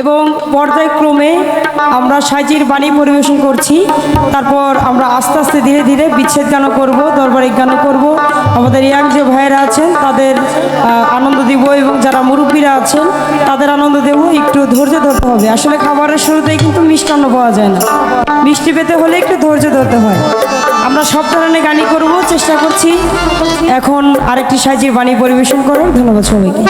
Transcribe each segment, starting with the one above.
এবং পর্যায়ক্রমে আমরা সাইজির বাণী পরিবেশন করছি। তারপর আমরা আস্তে আস্তে ধীরে ধীরে বিচ্ছেদ গানও করব দরবারিক গানও করব। আমাদের ইয়াং যে ভাইয়েরা আছেন, তাদের আনন্দ দিব এবং যারা মুরব্বীরা আছেন, তাদের আনন্দ দেব। একটু ধৈর্য ধরতে হবে। আসলে খাবারের শুরুতেই কিন্তু মিষ্টান্ন পাওয়া যায় না। মিষ্টি পেতে হলে একটু ধৈর্য ধরতে হয়। আমরা সব ধরনের গানই করব, চেষ্টা করছি। এখন আরেকটি সাইজির বাণী পরিবেশন করার ধন্যবাদ সবাইকে।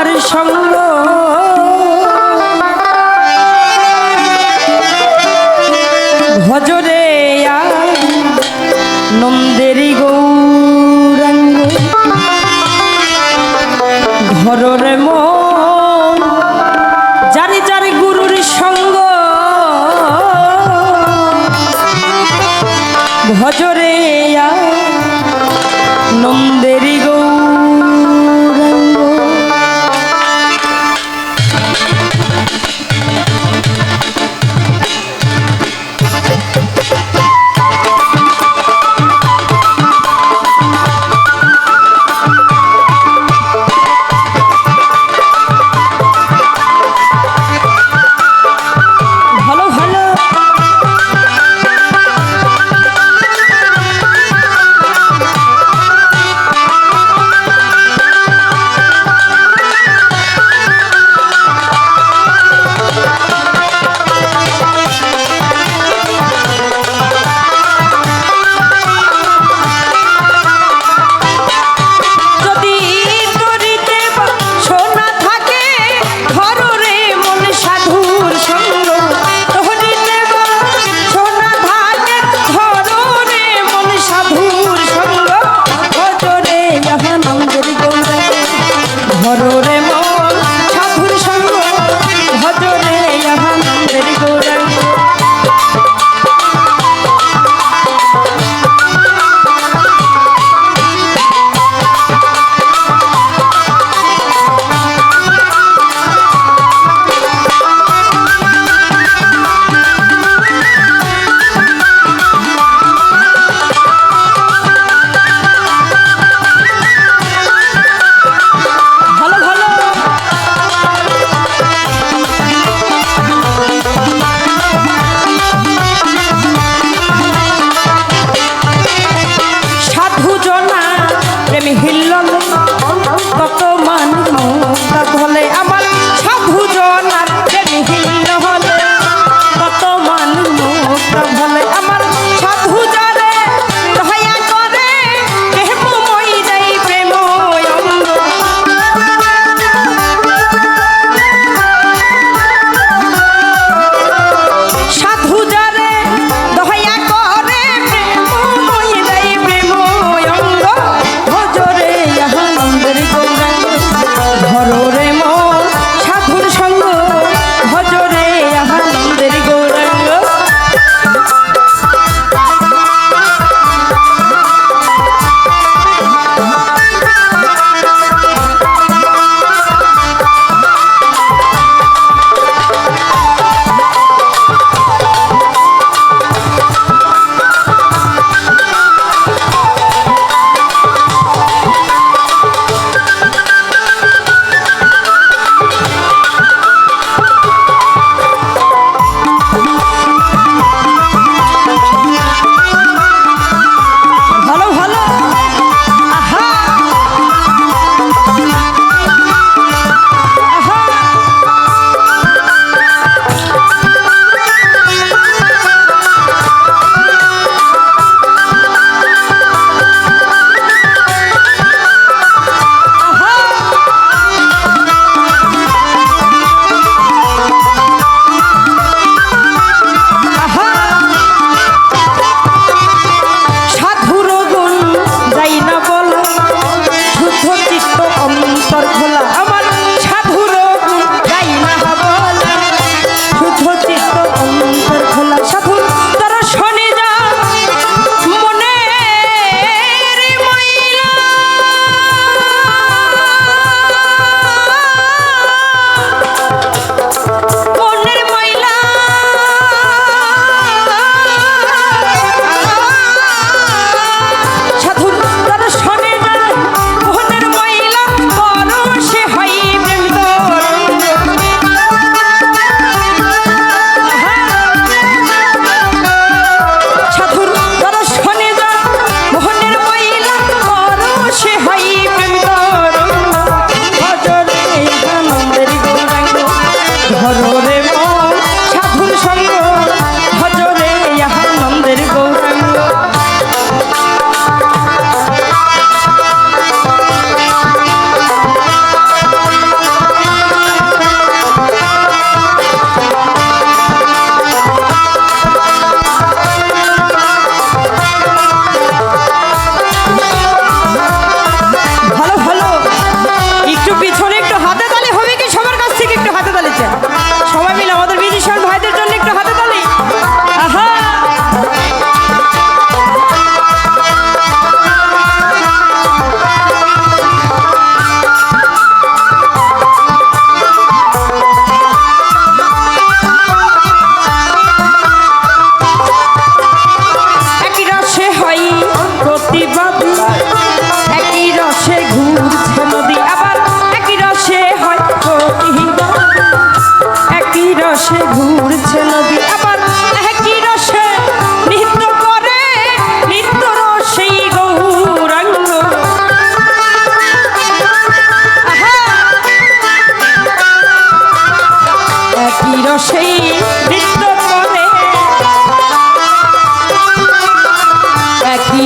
আমার সঙ্গ। ভজরে নন্দেরি গৌরঙ্গ। ঘরের মন জারি জারি গুরুর সঙ্গ। ভজরে নন্দেরি গৌর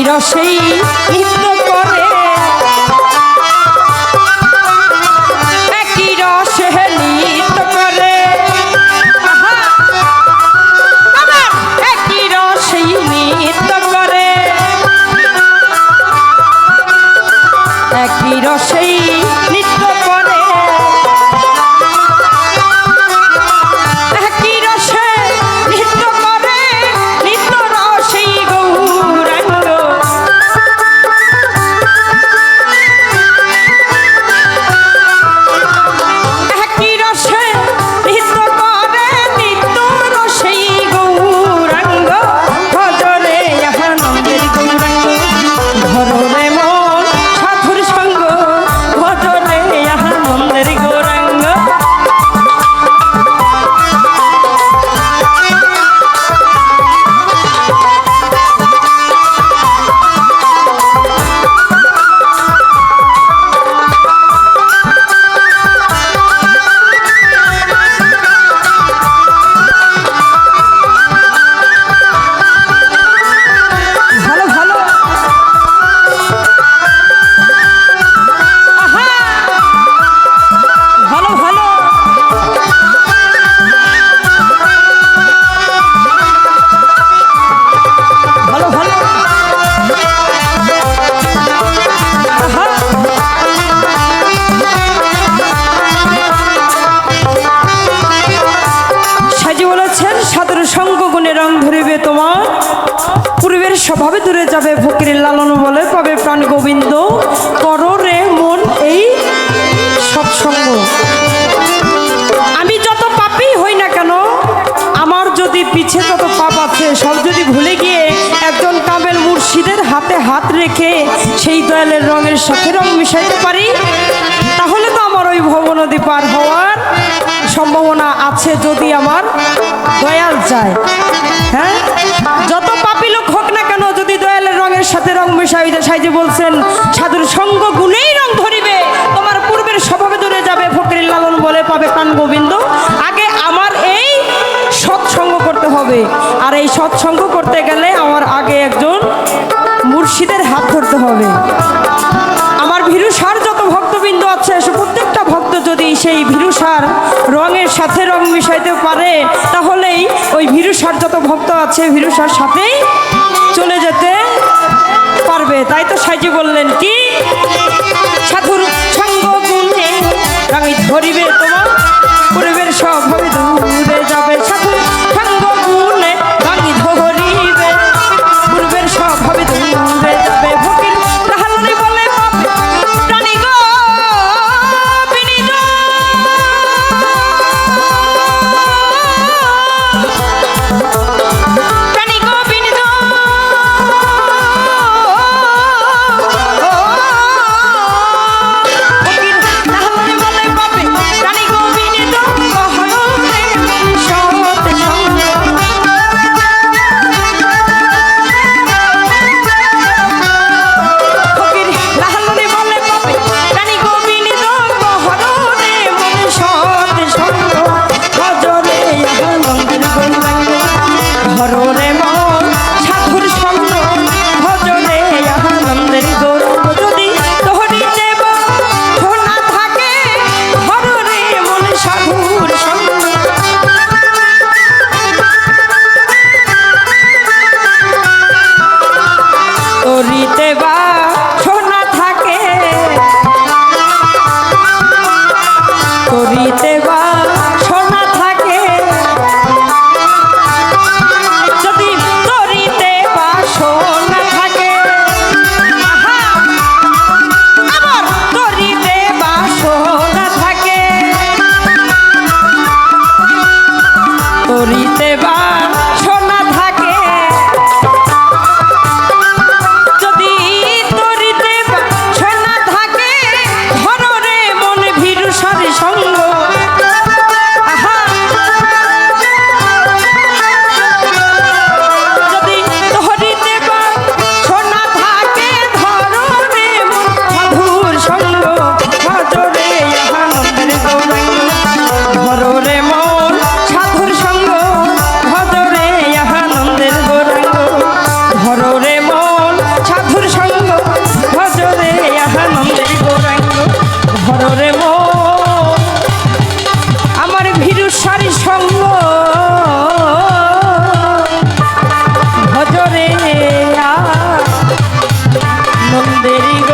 রসেই স্বভাবে দূরে যাবে ফকিরের লালন বলে? পাবে প্রাণ গোবিন্দ, করো রে মন এই সৎসঙ্গ আমি যত পাপই হই না কেন, আমার যদি পিছে যত পাপ আছে, সব যদি ভুলে গিয়ে একজন কামেল মুর্শিদের হাতে হাত রেখে সেই দয়ালের রঙের সাথে রং মিশাইতে পারি, তাহলে তো আমার ওই ভবনদী পার হওয়ার সম্ভাবনা আছে যদি আমার দয়াল চায়। হ্যাঁ? যত রং সাইজে বলছেন, সাধুর সঙ্গ গুণেই রং ধরিবে, তোমার পূর্বের স্বভাবে দূরে যাবে ফকির লালন বলে পাবে প্রাণ গোবিন্দ। আগে আমার এই সৎসঙ্গ করতে হবে। আর এই সৎসঙ্গ করতে গেলে আমার আগে একজন মুর্শিদের হাত ধরতে হবে। আমার ভীরুসার যত ভক্তবৃন্দ আছে প্রত্যেকটা ভক্ত যদি সেই ভীরুসার রঙের সাথে রং মিশাইতে পারে, তাহলেই ওই ভীরুসার যত ভক্ত আছে, ভীরুসার সাথেই তরিতে বা সোনা থাকে। তরিতে বা সোনা থাকে। যদি তরিতে বা সোনা থাকে, আহা! আমার বা সোনা থাকে। তরিতে বা মন্দির